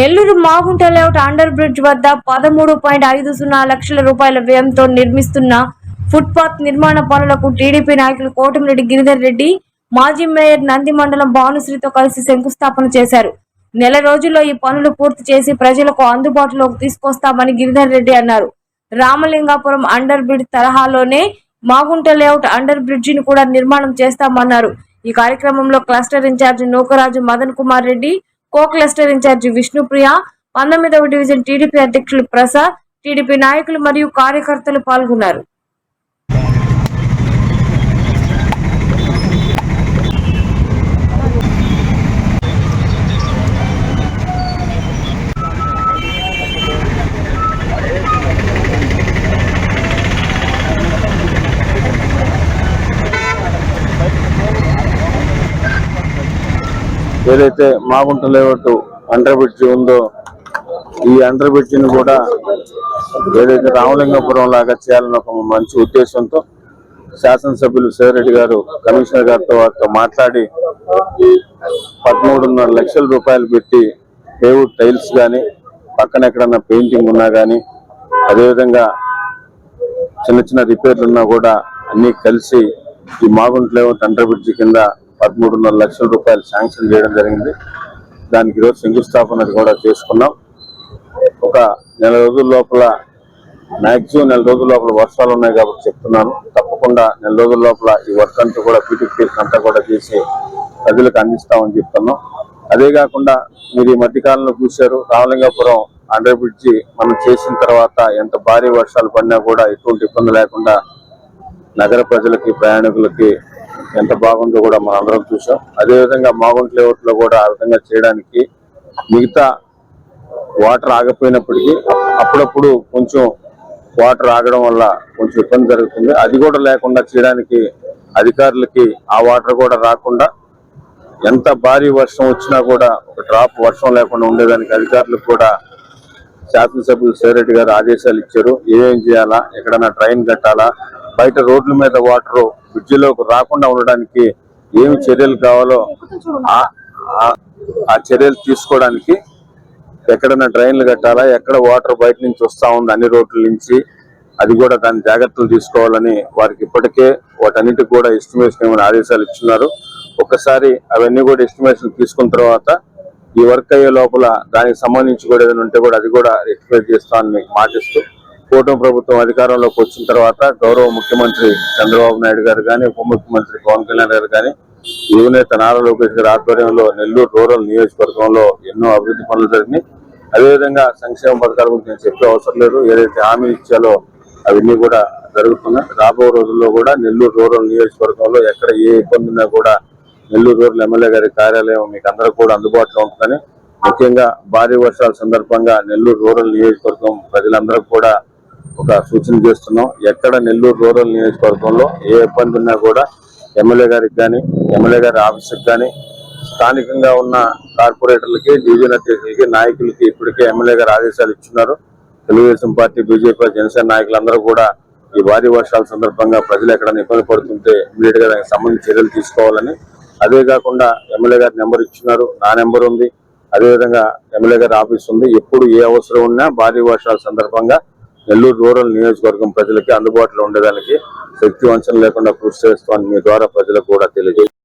Nellore Magunta layout under bridge వద్ద పదమూడు point ఐదు సున్నా లక్షల రూపాయల వ్యయంతో నిర్మిస్తున్న ఫుట్పాత్ నిర్మాణ పనులకు టీడీపీ నాయకులు కోటమిరెడ్డి గిరిధర్ రెడ్డి మాజీ మేయర్ నంది మండలం భానుశ్రీతో కలిసి శంకుస్థాపన చేశారు. నెల రోజుల్లో ఈ పనులు పూర్తి చేసి ప్రజలకు అందుబాటులోకి తీసుకొస్తామని గిరిధర్ రెడ్డి అన్నారు. రామలింగాపురం అండర్ బ్రిడ్జ్ తరహాలోనే మాగుంట లేఅవుట్ అండర్ బ్రిడ్జిని కూడా నిర్మాణం చేస్తామన్నారు. ఈ కార్యక్రమంలో cluster incharge Nookaraju Madan Kumar Reddy co cluster incharge Vishnupriya పంతొమ్మిదవ డివిజన్ టీడీపీ అధ్యక్షులు ప్రసాద్ టీడీపీ నాయకులు మరియు కార్యకర్తలు పాల్గొన్నారు. ఏదైతే మాగుంట లేవట్టు అండర్ బ్రిడ్జ్ ఉందో ఈ అండర్ బ్రిడ్జిని కూడా ఏదైతే రామలింగపురం లాగా చేయాలని ఒక మంచి ఉద్దేశంతో శాసనసభ్యులు శివరెడ్డి గారు కమిషనర్ గారితో వారితో మాట్లాడి పదమూడున్నర లక్షల రూపాయలు పెట్టి పేవుడ్ టైల్స్ కానీ పక్కన ఎక్కడన్నా పెయింటింగ్ ఉన్నా కానీ అదేవిధంగా చిన్న చిన్న రిపేర్లు ఉన్నా కూడా అన్నీ కలిసి ఈ మాగుంట లేవట్ అండర్ బ్రిడ్జ్ కింద పదమూడున్నర లక్షల రూపాయలు శాంక్షన్ చేయడం జరిగింది. దానికి ఈరోజు శంకుస్థాపన కూడా చేసుకున్నాం. ఒక నెల రోజుల లోపల మ్యాక్సిమం నెల రోజుల లోపల వర్షాలు ఉన్నాయి కాబట్టి చెప్తున్నాను. తప్పకుండా నెల రోజుల లోపల ఈ వర్క్ అంతా కూడా బ్యూటిఫికేషన్ అంతా కూడా చేసి ప్రజలకు అందిస్తామని చెప్తున్నాం. అదే కాకుండా మీరు ఈ మధ్యకాలంలో చూశారు రామలింగాపురం అండర్ బ్రిడ్జి మనం చేసిన తర్వాత ఎంత భారీ వర్షాలు పడినా కూడా ఎటువంటి ఇబ్బంది లేకుండా నగర ప్రజలకి ప్రయాణికులకి ఎంత బాగుందో కూడా మనం అందరం చూసాం. అదేవిధంగా మాగుంట్ లేఅవుట్లో కూడా ఆ విధంగా చేయడానికి మిగతా వాటర్ ఆగిపోయినప్పటికీ అప్పుడప్పుడు కొంచెం వాటర్ ఆగడం వల్ల కొంచెం ఇబ్బంది జరుగుతుంది. అది కూడా లేకుండా చేయడానికి అధికారులకి ఆ వాటర్ కూడా రాకుండా ఎంత భారీ వర్షం వచ్చినా కూడా ఒక డ్రాప్ వర్షం లేకుండా ఉండేదానికి అధికారులకు కూడా శాసనసభ్యులు సేరెడ్డి గారు ఆదేశాలు ఇచ్చారు. ఏమేం చేయాలా? ఎక్కడైనా ట్రైన్ కట్టాలా? బయట రోడ్ల మీద వాటర్ బ్రిడ్జిలోకి రాకుండా ఉండడానికి ఏమి చర్యలు కావాలో ఆ- చర్యలు తీసుకోవడానికి ఎక్కడైనా డ్రైన్లు కట్టాలా ఎక్కడ వాటర్ బయట నుంచి వస్తూ ఉంది అన్ని రోడ్ల నుంచి అది కూడా దాని జాగ్రత్తలు తీసుకోవాలని వారికి ఇప్పటికే వాటన్నిటికి కూడా ఎస్టిమేషన్ ఏమైనా ఆదేశాలు ఇచ్చినారు ఒక్కసారి అవన్నీ కూడా ఎస్టిమేషన్ తీసుకున్న తర్వాత ఈ వర్క్ అయ్యే లోపల దానికి సంబంధించి కూడా ఏదైనా ఉంటే కూడా అది కూడా ఎక్స్ప్లెయిన్ చేస్తామని మీకు మాటిస్తూ కూటమి ప్రభుత్వం అధికారంలోకి వచ్చిన తర్వాత గౌరవ ముఖ్యమంత్రి చంద్రబాబు నాయుడు గారు కానీ ఉప ముఖ్యమంత్రి పవన్ కళ్యాణ్ గారు కానీ యువనేత నారా లోకేష్ గారి ఆధ్వర్యంలో నెల్లూరు రూరల్ నియోజకవర్గంలో ఎన్నో అభివృద్ధి పనులు జరిగినాయి. అదేవిధంగా సంక్షేమ పథకాల గురించి నేను చెప్పే అవసరం లేదు. ఏదైతే హామీ ఇచ్చాలో అవన్నీ కూడా జరుగుతున్నాయి. రాబో రోజుల్లో కూడా నెల్లూరు రూరల్ నియోజకవర్గంలో ఎక్కడ ఏ ఇబ్బంది ఉన్నా కూడా నెల్లూరు రూరల్ ఎమ్మెల్యే గారి కార్యాలయం మీకు అందరూ కూడా అందుబాటులో ఉంటుందని ముఖ్యంగా భారీ వర్షాల సందర్భంగా నెల్లూరు రూరల్ నియోజకవర్గం ప్రజలందరూ కూడా ఒక సూచన చేస్తున్నాం. ఎక్కడ నెల్లూరు రూరల్ నియోజకవర్గంలో ఏ ఇబ్బంది ఉన్నా కూడా ఎమ్మెల్యే గారికి కానీ ఎమ్మెల్యే గారి ఆఫీస్కి కానీ స్థానికంగా ఉన్న కార్పొరేటర్లకి డివిజన్ అధ్యక్షులకి నాయకులకి ఇప్పటికే ఎమ్మెల్యే గారు ఆదేశాలు ఇచ్చున్నారు. తెలుగుదేశం పార్టీ బీజేపీ జనసేన నాయకులందరూ కూడా ఈ భారీ వర్షాల సందర్భంగా ప్రజలు ఎక్కడైనా ఇబ్బంది పడుతుంటే ఇమీడియట్గా దానికి సంబంధించి చర్యలు తీసుకోవాలని. అదే కాకుండా ఎమ్మెల్యే గారి నెంబర్ ఇచ్చినారు నా నెంబర్ ఉంది. అదేవిధంగా ఎమ్మెల్యే గారి ఆఫీస్ ఉంది. ఎప్పుడు ఏ అవసరం ఉన్నా భారీ వర్షాల సందర్భంగా నెల్లూరు రూరల్ నియోజకవర్గం ప్రజలకి అందుబాటులో ఉండేదానికి శక్తి వంచన లేకుండా కృషి చేస్తామని మీ ద్వారా ప్రజలకు కూడా తెలియజేయాలి